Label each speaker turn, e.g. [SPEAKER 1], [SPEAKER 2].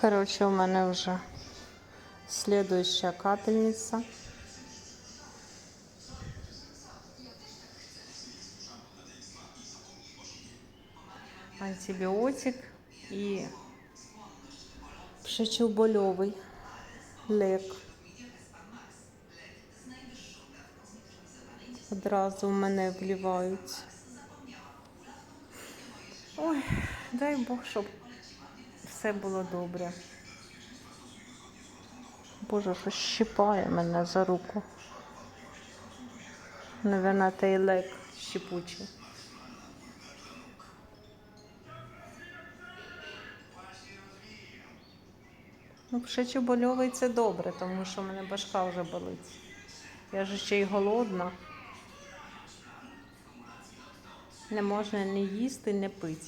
[SPEAKER 1] Коротше, у мене вже слідуюча капельниця. Антибіотик і пшечобольовий лек. Одразу в мене вливають. Ой, дай Бог, щоб все було добре. Боже, що щипає мене за руку. Наверно, той лек щепучий. Ну, пшечобольовий це добре, тому що в мене башка вже болить. Я ж ще й голодна. Не можна не їсти, не пити.